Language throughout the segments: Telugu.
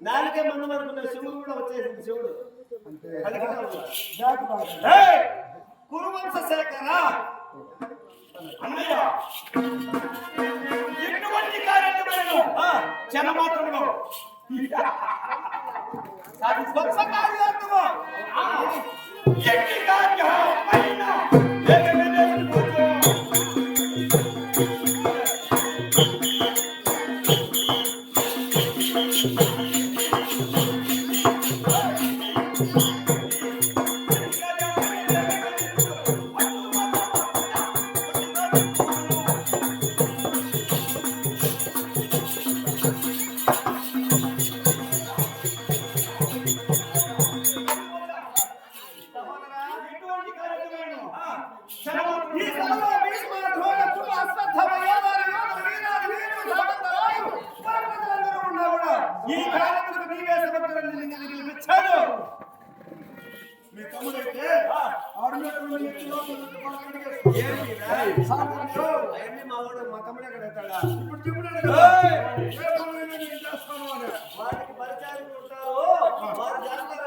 నాలుగే మందు అనుకున్న శివుడు కూడా వచ్చేసింది. శివుడు! కురువంశ శేఖర అన్నయ్య! ఎటువంటి కార్యక్రమం ఆ, జనమాత్రంలో అది స్వచ్ఛ కార్యార్థము. ఈ కార్యక్రమకు నీవే సమర్థులని నిన్ను నిలిపించాడు. మీ తమ్ముడైతే ఆ, ఆడినటువంటి ఎత్తులో పక్కడికి ఏంటిరా? సామాన్యుడు. అవన్నీ మా వాడు, మా తమ్ముడే అక్కడ ఎత్తాడా? ఇప్పుడు చెప్పుడాడు. వాడికి పరిచయాలు ఉంటారు వారు చేస్తారనుకుంది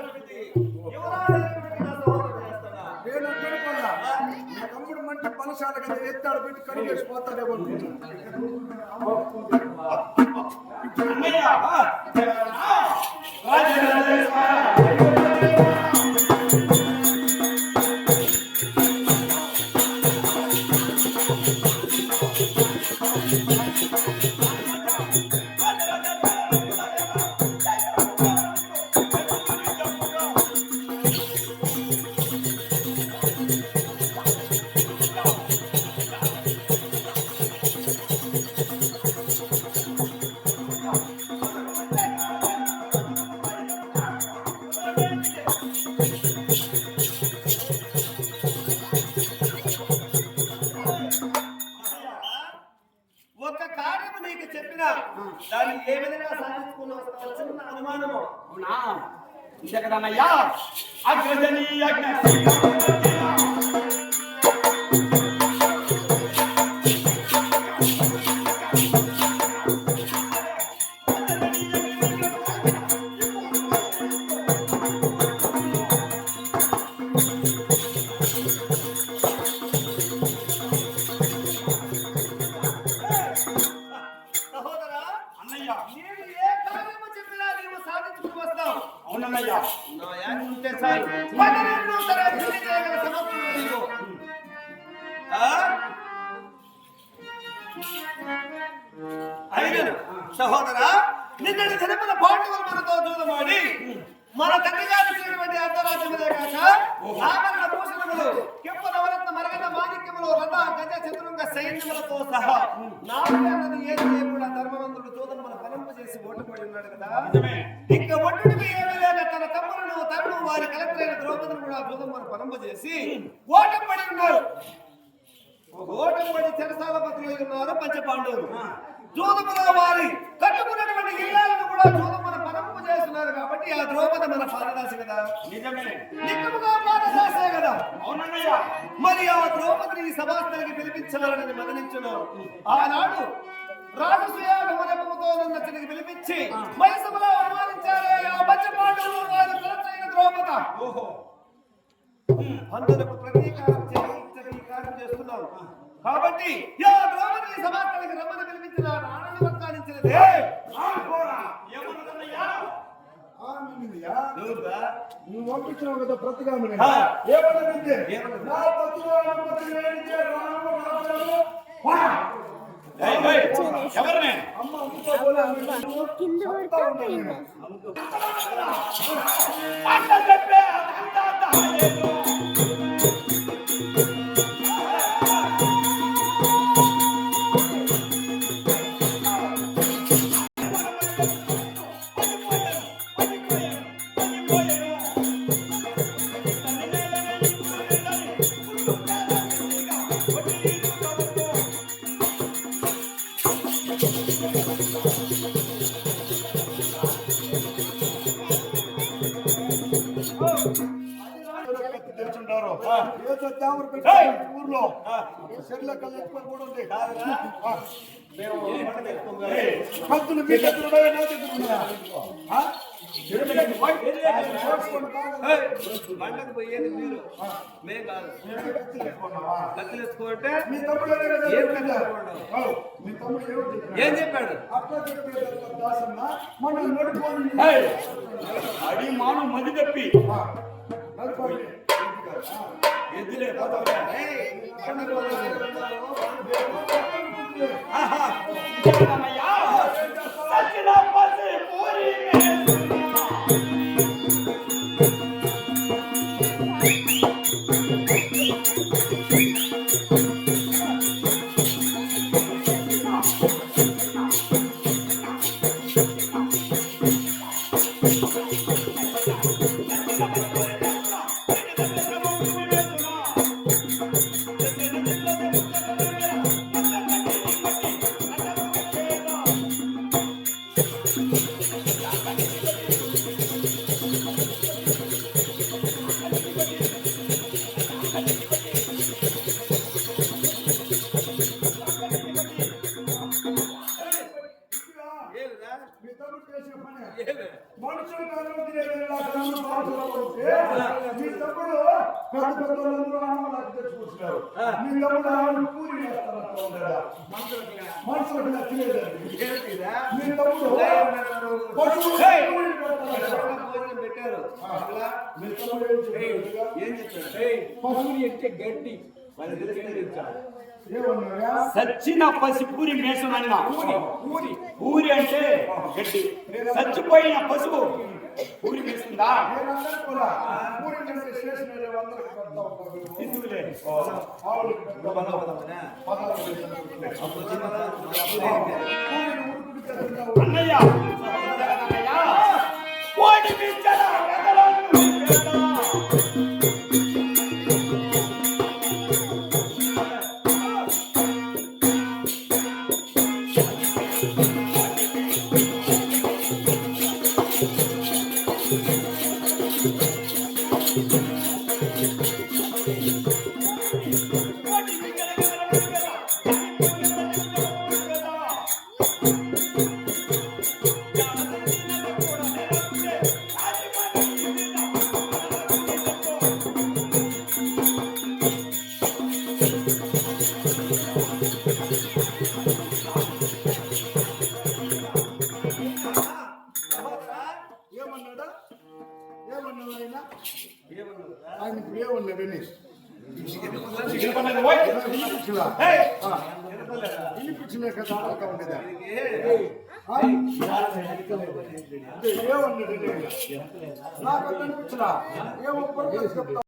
కదా ఎత్తాడు పెట్టి కడిగేసి పోతాడేమో ఏ విధంగా సాధించుకుని వస్తావో అనుమానము? అవునా జగదన్నయ్య అగ్రజనీయ సహోదరా నిన్నటి దినమున పాండవులు మనతో దూరమాడి మన తండ్రి గారి అంతరాజ్యములే కాక ఆభరణ భూషణములు కెంపు నవరత్న మరగన మాణిక్యములు రథ గజ చతురంగ సైన్యములతో సహా నాలుగు అన్నది ఏది లేకుండా ధర్మవంతుడు దూతను పరంప చేసి ఓటుపడి ఉన్నాడు కదా. ఇంకా ఒడ్డుడికి ఏమీ లేక తన తమ్ములను తరుణు వారి కలెక్టర్ అయిన ద్రౌపదిని కూడా దూతమ్మను పరంప చేసి ఓటం పడి ఉన్నారు. ఓటం పడి చెరసాల పత్రులు ఉన్నారు పంచ పాండవులు జోదముల వారి కట్టుకున్నటువంటి ఇల్లాలను కూడా జోదమ్మను పరంప చేస్తున్నారు కాబట్టి ఆ ద్రౌపది మన పాదదాసి కదా. నిజమే. నిక్కముగా పాదదాసే కదా. అవునన్నయ్య. మరి ఆ ద్రౌపదిని ఈ సభాస్థలికి పిలిపించాలని మదనించును ఆనాడు రాజసుయాగమనముతో నచ్చనికి పిలిపించి మైసభలో అవమానించారే ఆ పంచపాండవులు వారి కులచైన ద్రౌపద. ఓహో. అందులకు ప్రతీకారం చేయించక ఈ కార్యం చేస్తున్నాం. కాబట్టి యా ద్రౌపది సభాస్థలికి రమ్మని నువ్వు పంపించినావు కదా. ఏమన్నది? రామ ఎవరిని? అమ్మ అమ్ముతో పోలే అమ్మ. చెప్పే అంత అంత తెచ్చుంటారు ఏదో దామరు పెట్టి కూడా ఆ? ఏయ్, పంటకు పోయేది మీరు మేం కాదు కత్తులు ఎత్తుకున్నావా? కత్తులు ఎత్తుకుంటే మీ తమ్ముడు ఏదో ఏం చెప్పాడు. కత్తులు అవు, మీ తమ్ముడు ఏదో చెప్పాడు. ఏం చెప్పాడు అట్లా చెప్పేది దాసన్న మన నడుపోని ఏయ్, అడి మాను మది తప్పి నడుపోని ఎద్దులే పోతావులే. మీ తమ్ముడు చేసే పని? మనుషులు మీ తమ్ముడు తెచ్చుకుంటున్నారు మీ తమ్ముడు ఆవిడ మనుషులకు? మీ తమ్ముడు పెట్టారు. ఏం చెప్పాడు? పశువులు ఎక్కే గడ్డి. వాళ్ళు ఏమన్నారా సచ్చిన పసి పూరి మేసమన్నా పూరి. పూరి అంటే గడ్డి. చచ్చిపోయిన మేస్తుందా నేనందరూ కూడా పూరి ఆయన వినిపించలా? ఆ, వినిపించినా కదా అడగ ఉండేదా ఏ? ఆ? అంటే ఏమన్నాడని ఆయన? నాకు అట్లా అనిపించలా ఏమో పొరపాటు చెప్తా